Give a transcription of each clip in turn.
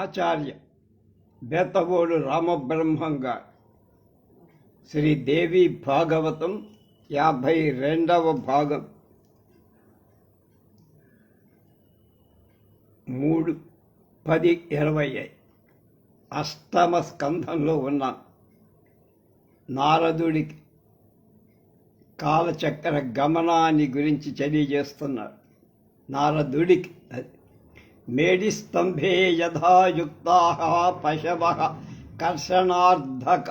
ఆచార్య బేతవోడు రామబ్రహ్మంగా శ్రీదేవి భాగవతం యాభై రెండవ భాగం. మూడు పది ఇరవై అష్టమ స్కంధంలో ఉన్నాం నారదుడికి కాలచక్ర గమనాన్ని గురించి తెలియజేస్తున్నాడు నారదుడికి మేడిస్తంభే యథాయుక్తా పశవ కర్షణార్థక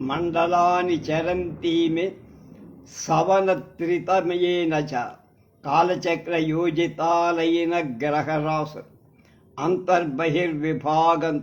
మండలాని చరంతీమే సవనత్రితమయేన చ కాలచక్రయోజితాలైన గ్రహరాశు అంతర్బహిర్విభాగం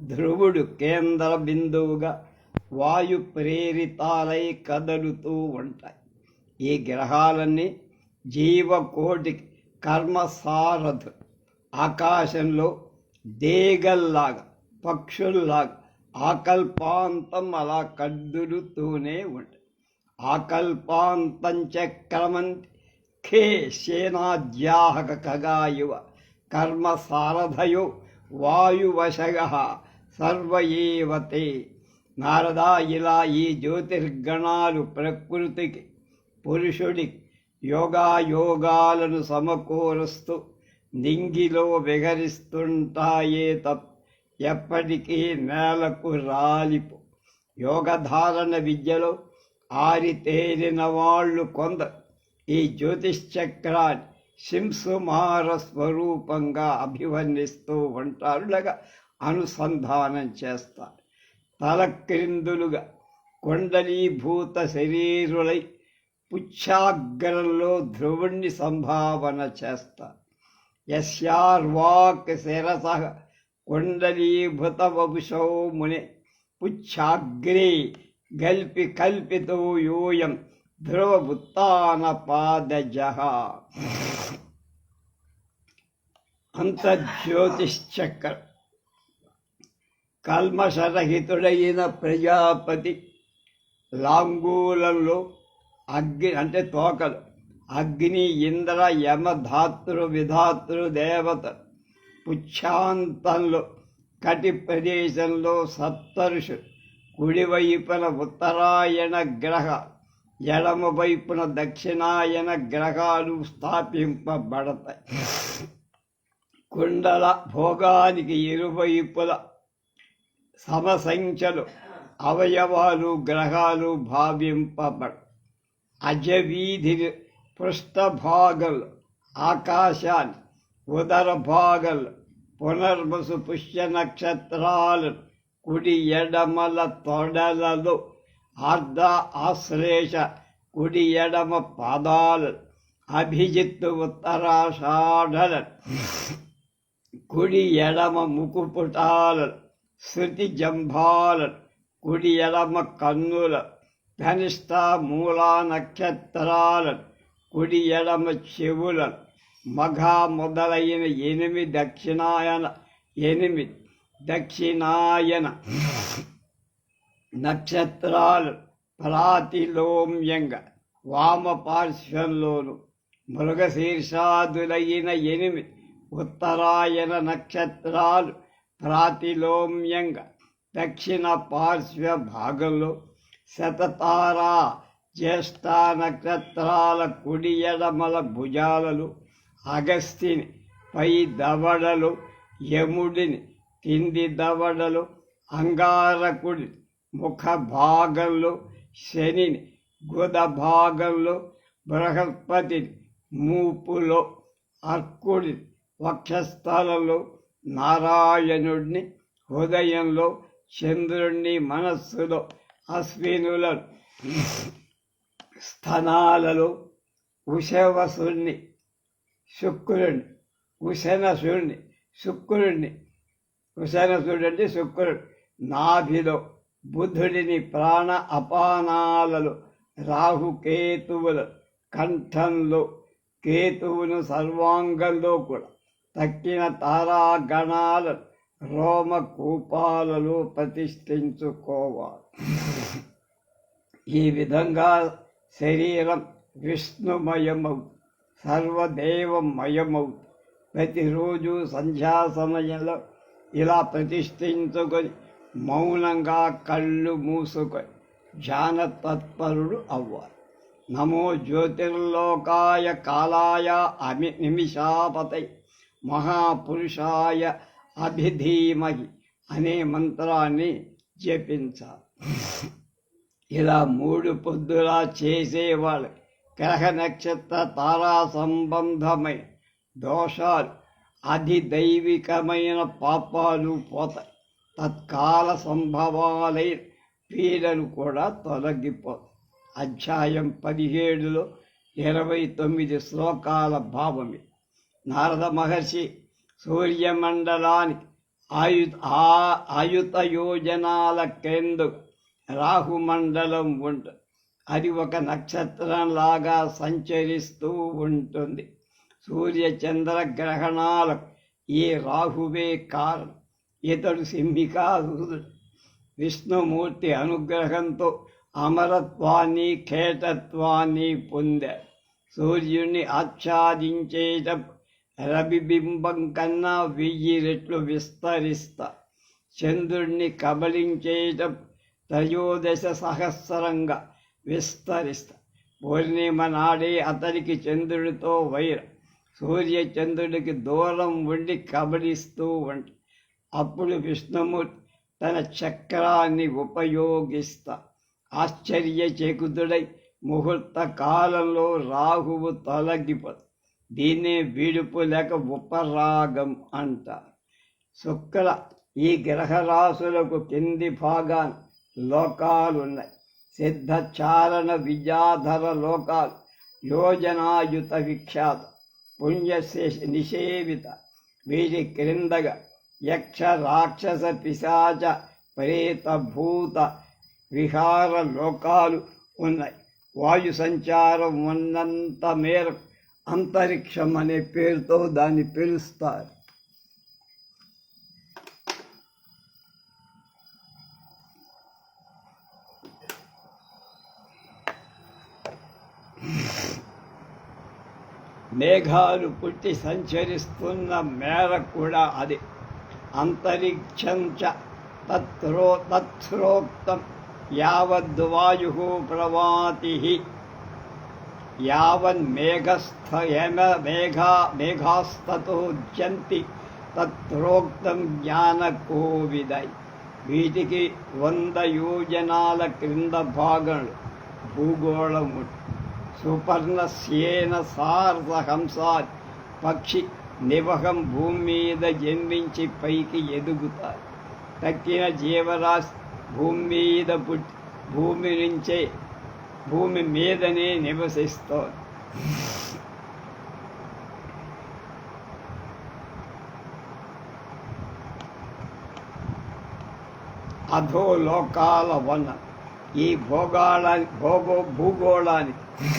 ధ్రువుడు కేంద్ర బిందువుగా వాయు ప్రేరితాలై కదలుతూ ఉంటాయి ఈ గ్రహాలన్నీ జీవకోటి కర్మసారథు ఆకాశంలో దేగల్లాగా పక్షుల్లాగా ఆకల్పాంతం అలా కద్దులుతూనే ఉంటాయి ఆకల్పాంతం చక్రమంతి ఖే సేనాద్యాహక ఖగాయువ కర్మసారథయో వాయువశగ సర్వయేవతే. నారదా ఇలా ఈ జ్యోతిర్గణాలు ప్రకృతికి పురుషుడి యోగాయోగాలను సమకూరుస్తూ నింగిలో విహరిస్తుంటాయే తప్ప ఎప్పటికీ నేలకు రాలిపు. యోగధారణ విద్యలో ఆరితేరిన వాళ్ళు కొందరు. ఈ జ్యోతిష్చక్రాన్ని శింసుమార స్వరూపంగా అభివర్ణిస్తూ ఉంటారులాగా అనుసంధానం చేస్తారు. తల క్రిందులుగా కొండలీభూత శరీరులై పుచ్చాగ్రంలో ధ్రువుణ్ణి సంభావన చేస్తారు. యస్యార్వాక్ శిరస కుండలీభూత ముని మునే పుచ్ఛాగ్రే గల్పి కల్పితో యూయం ధ్రువభుత్తాన పాదజ అంతర్జ్యోతిశ్చక్ర కల్మషరహితుడైన ప్రజాపతి లాంగూలంలో అగ్ని అంటే తోకలు అగ్ని ఇంద్ర యమధాతృ విధాతృ దేవత పుచ్ఛాంతంలో కటి ప్రదేశంలో సప్తరుషు కుడివైపున ఉత్తరాయణ గ్రహ ఎడమ వైపున దక్షిణాయన గ్రహాలు స్థాపింపబడతాయి. కుండల భోగానికి ఇరువైపుల సమసంఖ్యలు అవయవాలు గ్రహాలు భావింపబడ అజవీధి పృష్ఠభాగల్ ఆకాశాన్ ఉదరభాగల్ పునర్వసు పుష్య నక్షత్రాలు కుడి ఎడమల తొడలలు అర్ధ ఆశ్లేష కుడి ఎడమ పాదాలు అభిజిత్తు ఉత్తరాషాఢల కుడి ఎడమ ముకుపుటాల శృతి జంభాల కుడి ఎడమ కన్నుల ధనిష్ట మూలా నక్షత్రాలు కుడి ఎడమ చెవులను మఘ మొదలైన ఎనిమిది దక్షిణాయన ఎనిమిది దక్షిణాయన నక్షత్రాలు ప్రాతిలోమ్యంగా వామపార్శ్వంలోను మృగశీర్షాదులైన ఎనిమిది ఉత్తరాయణ నక్షత్రాలు ప్రాతిలోమ్యంగా దక్షిణ పార్శ్వ భాగంలో శతతారా జ్యేష్ఠ నక్షత్రాల కుడి ఎడమల భుజాలలు అగస్తిని పై దవడలు యముడిని కింది దవడలు అంగారకుడి ముఖ భాగంలో శనిని గుద భాగంలో బృహస్పతిని మూపులో అర్కుడి వక్షస్థలంలో నారాయణుడిని హృదయంలో చంద్రుణ్ణి మనస్సులో అశ్వినుల స్థనాలలో ఉషవసుణ్ణి శుక్రుణ్ణి ఉశనసుణ్ణి శుక్రుణ్ణి. ఉశనసుడు అంటే శుక్రుడు. నాభిలో బుధుడిని ప్రాణ అపానాలలో రాహుకేతువుల కంఠంలో కేతువును సర్వాంగంలో కూడా. తక్కిన తారాగణాల రోమకూపాలలో ప్రతిష్ఠించుకోవాలి. ఈ విధంగా శరీరం విష్ణుమయమవు సర్వదేవమయమవు ప్రతిరోజు సంధ్యా సమయంలో ఇలా ప్రతిష్ఠించుకొని మౌనంగా కళ్ళు మూసుకొని ధ్యాన తత్పరుడు అవ్వాలి. నమో జ్యోతిర్లోకాయ కాలాయ అమి నిమిషాపతై మహాపురుషాయ అభిధీమహి అనే మంత్రాన్ని జపించాలి. ఇలా మూడు పొద్దులా చేసేవాళ్ళు. గ్రహ నక్షత్ర తారా సంబంధమైన దోషాలు అధిదైవికమైన పాపాలు పోతాయి. తత్కాల సంభవాలైన పీడలు కూడా తొలగిపోతాయి. అధ్యాయం పదిహేడులో ఇరవై తొమ్మిది శ్లోకాల భావమే. నారద మహర్షి సూర్యమండలానికి ఆయు ఆ ఆయుత యోజనాల క్రిందు రాహుమండలం ఉంటుంది అది ఒక నక్షత్రంలాగా సంచరిస్తూ ఉంటుంది. సూర్య చంద్ర గ్రహణాలకు ఈ రాహువే కారణం. ఇతడు సింహికారుడు విష్ణుమూర్తి అనుగ్రహంతో అమరత్వాన్ని ఖేటత్వాన్ని పొందాడు. సూర్యుని ఆచ్ఛాదించేటప్పుడు రవిబింబం కన్నా వెయ్యి రెట్లు విస్తరిస్తా చంద్రుణ్ణి కబలించేటప్పుడు త్రయోదశ సహస్రంగా విస్తరిస్తా. పూర్ణిమ నాడే అతనికి చంద్రుడితో వైర. సూర్య చంద్రుడికి దూరం ఉండి కబడిస్తూ ఉంట. అప్పుడు విష్ణుమూర్తి తన చక్రాన్ని ఉపయోగిస్తా. ఆశ్చర్యచకుతుడై ముహూర్త కాలంలో రాహువు తొలగిపోదు దీన్నే విడుపు లేక ఉపరాగం అంటారు. శుక్ర ఈ గ్రహరాశులకు కింది భాగాన్ని లోకాలున్నాయి. సిద్ధచారణ విద్యాధర లోకాలు యోజనాయుత విఖ్యాత పుణ్య నిషేవిత వీరి క్రిందగా యక్ష రాక్షస పిశాచ ప్రేత భూత విహార లోకాలు ఉన్నాయి. వాయు సంచారం ఉన్నంత మేరకు అంతరిక్షం అనే పేరుతో దాన్ని పిలుస్తారు. మేఘాలు పుట్టి సంచరిస్తున్న మేర కూడా అది. అంతరిక్షంచ తత్రో తత్రోక్తం యావద్వాయు ప్రవాతి. యావన్మేఘస్థ మేఘా మేఘాస్తోజ్యంతి తత్రోక్తం జ్ఞానకోవిదై. వీటికి వంద యోజనాల క్రింద భాగంలో భూగోళము. సుపర్ణ సేన పక్షి నివహం భూమి మీద జన్మించి పైకి ఎదుగుతారు తక్కిన జీవరాశి భూమి మీద పుట్టి భూమి నుంచే భూమి మీదనే నివసిస్తోంది అధోలోకాల వన ఈ భోగాళానికి భోగో భూగోళానికి.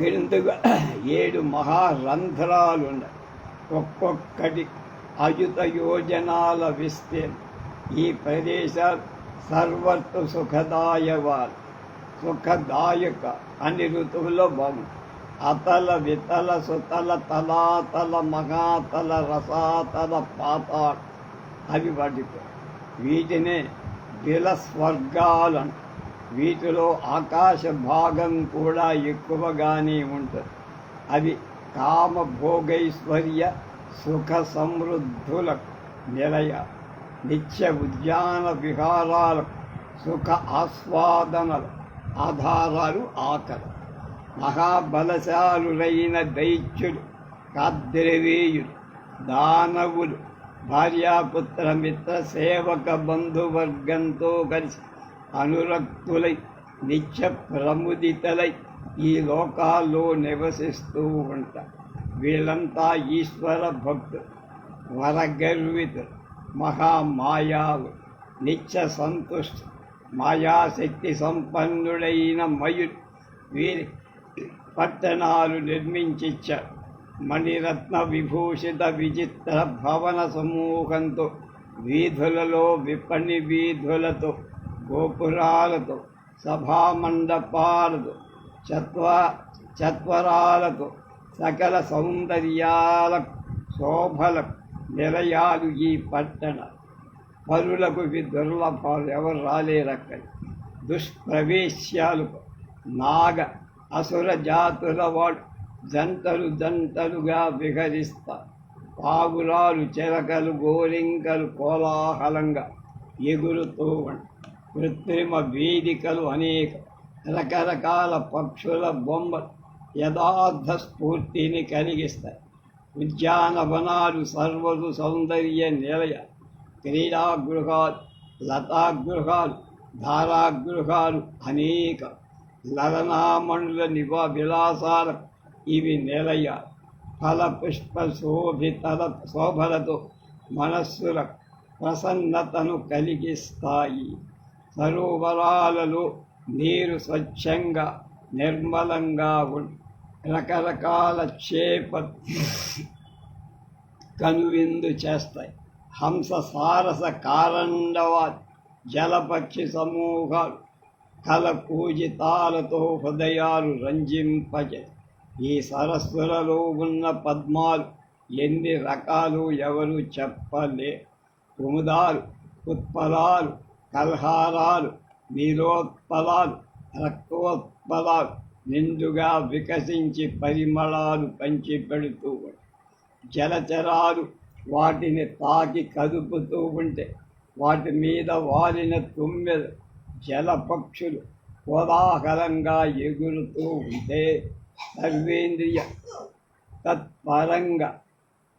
పెందుగా ఏడు మహారంధ్రాలున్నాయి ఒక్కొక్కటి అయుత యోజనాల విస్తీర్ణం ఈ ప్రదేశాలు సర్వత్వ సుఖదాయవాలు. సుఖదాయక అన్ని ఋతువుల్లో బాగుంది అతల వితల సుతల తలాతల మహాతల రసాతల పాతాళ. అవి వాటితో వీటినే బిల స్వర్గాలను. వీటిలో ఆకాశ భాగం కూడా ఎక్కువగానే ఉంటుంది. అవి కామ భోగైశ్వర్య సుఖ సమృద్ధులకు నిలయ. నిత్య ఉద్యాన విహారాలకు సుఖ ఆస్వాదనలు ఆధారాలు ఆకలి. మహాబలశాలులైన దైత్యులు కాద్రవేయులు దానవులు భార్యాపుత్ర మిత్ర సేవక బంధువర్గంతో కలిసి అనురక్తులై నిత్య ప్రముదితలై ఈ లోకాల్లో నివసిస్తూ ఉంటారు వీళ్ళంతా ఈశ్వర భక్తులు వరగర్వితులు మహామాయాలు నిత్య సంతుష్టి మాయాశక్తి సంపన్నుడైన మయుడు వీరి పట్టణాలు నిర్మించిచ్చారు. మణిరత్న విభూషిత విచిత్ర భవన సమూహంతో వీధులలో విపణి వీధులతో గోపురాలతో సభామండపాలతో చత్వ చత్వరాలతో సకల సౌందర్యాలకు శోభలకు నిలయాలు ఈ పట్టణ. పరులకు దుర్లభాలు ఎవరు రాలేరక్కడి దుష్ప్రవేశ్యాలు నాగ అసుర జాతుల వాడు జంటలు జంటలుగా విహరిస్త. పావురాలు చిలకలు గోరింకలు కోలాహలంగా ఎగురుతూ కృత్రిమ వేదికలు అనేక. రకరకాల పక్షుల బొమ్మలు యథార్థ స్ఫూర్తిని కలిగిస్తాయి. ఉద్యానవనాలు సర్వదు సౌందర్య నిలయ. క్రీడాగృహాలు లతాగృహాలు ధారాగృహాలు అనేక. లలనామణుల నివా విలాసాల ఇవి నిలయ ఫల పుష్ప శోభితల శోభలతో మనస్సుల ప్రసన్నతను కలిగిస్తాయి. సరోవరాలలో నీరు స్వచ్ఛంగా నిర్మలంగా రకరకాల చేప కనువిందు చేస్తాయి. హంస సారస కారండవ జలపక్షి సమూహాలు కల పూజితాలతో హృదయాలు రంజింపజే ఈ సరస్సులలో ఉన్న పద్మాలు ఎన్ని రకాలు ఎవరు చెప్పలే. కుముదాలు ఉత్పలాలు కల్హారాలు నీలోత్పలాలు రక్తోత్పలాలు నిండుగా వికసించి పరిమళాలు పంచిపెడుతూ ఉంటాయి జలచరాలు వాటిని తాకి కదుపుతూ ఉంటే వాటి మీద వాలిన తుమ్మెలు జలపక్షులు కోలాహలంగా ఎగురుతూ ఉంటే సర్వేంద్రియ తత్పరంగా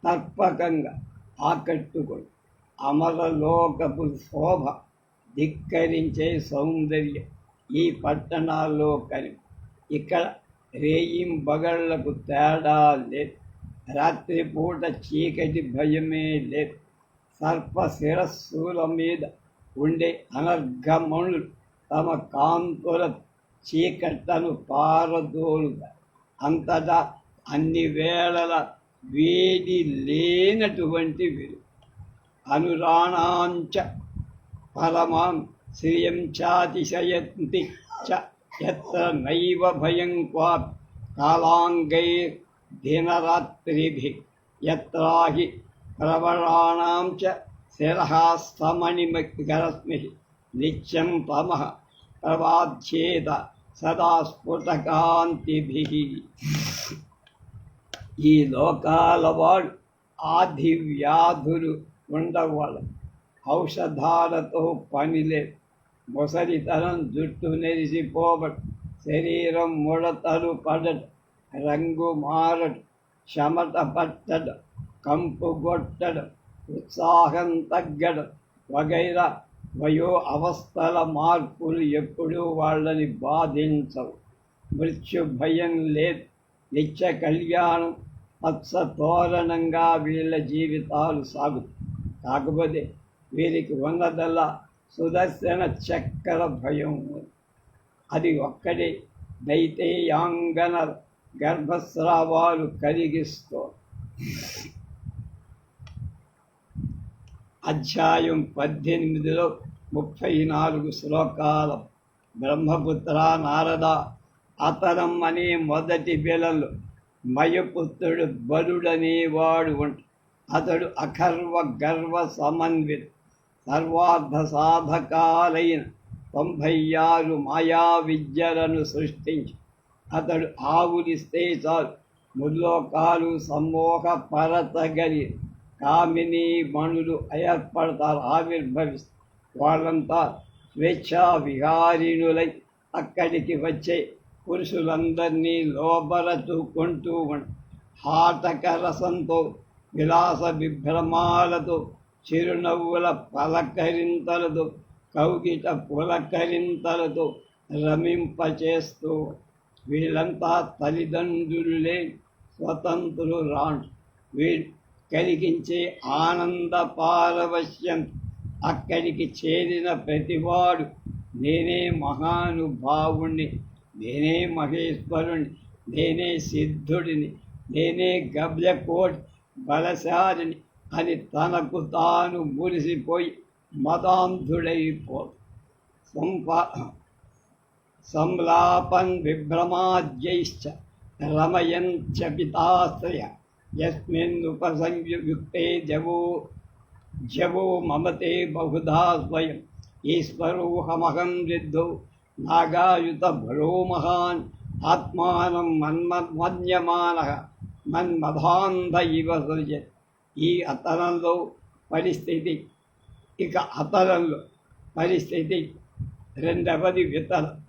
తర్పకంగా ఆకట్టుకొని అమరలోకపు శోభ ధిక్కరించే సౌందర్యం ఈ పట్టణాల్లో కలి ఇక్కడ రేయిం బగళ్ళకు తేడా లేదు. రాత్రిపూట చీకటి భయమే లేదు. సర్ప శిరస్సుల మీద ఉండే అనర్ఘమణులు తమ కాంతుల చీకట్లను పారదోలుగా అంతటా అన్ని వేళల వేడి లేనటువంటి వెలుగు అనురాణాంచ పరమాం శ్రియం చాతిశయంతి చ ఎత్ర నైవ భయం క్వాపి కాలాంగై దినరాత్రిభి యత్రాహి ప్రవరాణాం చ శిరఃస్తమణిమకరస్మి నిత్యం తమ ప్రవాధ్యేత సదా స్ఫుటకాంతిభిః. ఈ లోకాల వాడు ఆది వ్యాధులు ఉండవాళ్ళు ఔషధాలతో పనిలే. ముసలితనం జుట్టు నెరిసిపోవడం శరీరం ముడతలు పడటం. రంగు మారడం చెమట పట్టడం కంపు కొట్టడం ఉత్సాహం తగ్గడం వగైరా వయో అవస్థల మార్పులు ఎప్పుడూ వాళ్ళని బాధించవు. మృత్యు భయం లే నిత్య కళ్యాణం పచ్చ తోరణంగా వీళ్ళ జీవితాలు సాగు. కాకపోతే వీరికి ఉన్నదల్లా సుదర్శన చక్కెర భయం ఉంది. అది ఒక్కడే దైతేయాంగన గర్భస్రావాలు కలిగిస్తూ అధ్యాయం పద్దెనిమిదిలో ముప్పై నాలుగు శ్లోకాల. బ్రహ్మపుత్ర నారద అతనం అనే మొదటి బిలలు మయపుత్రుడు బలుడనేవాడు ఉంట. అతడు అఖర్వ గర్వ సమన్విత సర్వార్థ సాధకాలైన తొంభై ఆరు మాయా విద్యలను సృష్టించి. అతడు ఆవులిస్తే చాలు ముల్లోకాలు సమ్మోహ పరతగలి కామిని మణులు ఏర్పడతారు ఆవిర్భవిస్తారు. వాళ్ళంతా స్వేచ్ఛా విహారిణులై అక్కడికి వచ్చే పురుషులందరినీ లోబరచుకుంటూ ఉంట హాటకరసంతో విలాస విభ్రమాలతో చిరునవ్వుల పలకరింతలతో కౌగిట పులకరింతలతో రమింపచేస్తూ వీళ్ళంతా తల్లిదండ్రులే స్వతంత్రులు రాండ్ వీ కలిగించే ఆనంద పారవశ్యం అక్కడికి చేరిన ప్రతివాడు నేనే మహానుభావుణ్ణి నేనే మహేశ్వరుణ్ణి నేనే సిద్ధుడిని నేనే గబ్లకోట్ బలశాలిని అని తనకు తాను మురిసిపోయి మతాంధుడైపో సంపా సంలాపన్ విభ్రమాద్యైశ్చ రమయంచ పితాశ్రయ. యస్మిన్నుపసంయుక్తే జవో జవో మమతే బహుధా స్వయం. ఈశ్వరోహమహం సిద్ధో నాగాయుత భరో మహాన్. ఆత్మానం మన్మన్మన్యమాన మన్మధాంధ ఇవ సృజత్ ఈ అతనంలో పరిస్థితి. ఇక అతనంలో పరిస్థితి. రెండవది వితరం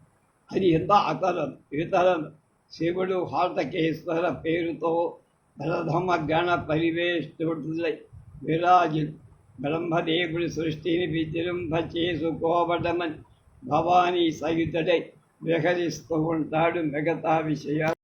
అది ఎంత అతరం వితరం శివుడు హాటకేశ్వర పేరుతో ప్రథమ గణ పరివేష్టుడై విరాజు బ్రహ్మదేవుడి సృష్టిని విజృంభ చేసుకోవడమని భవానీ సయుతడై విహరిస్తూ ఉంటాడు మిగతా విషయాలు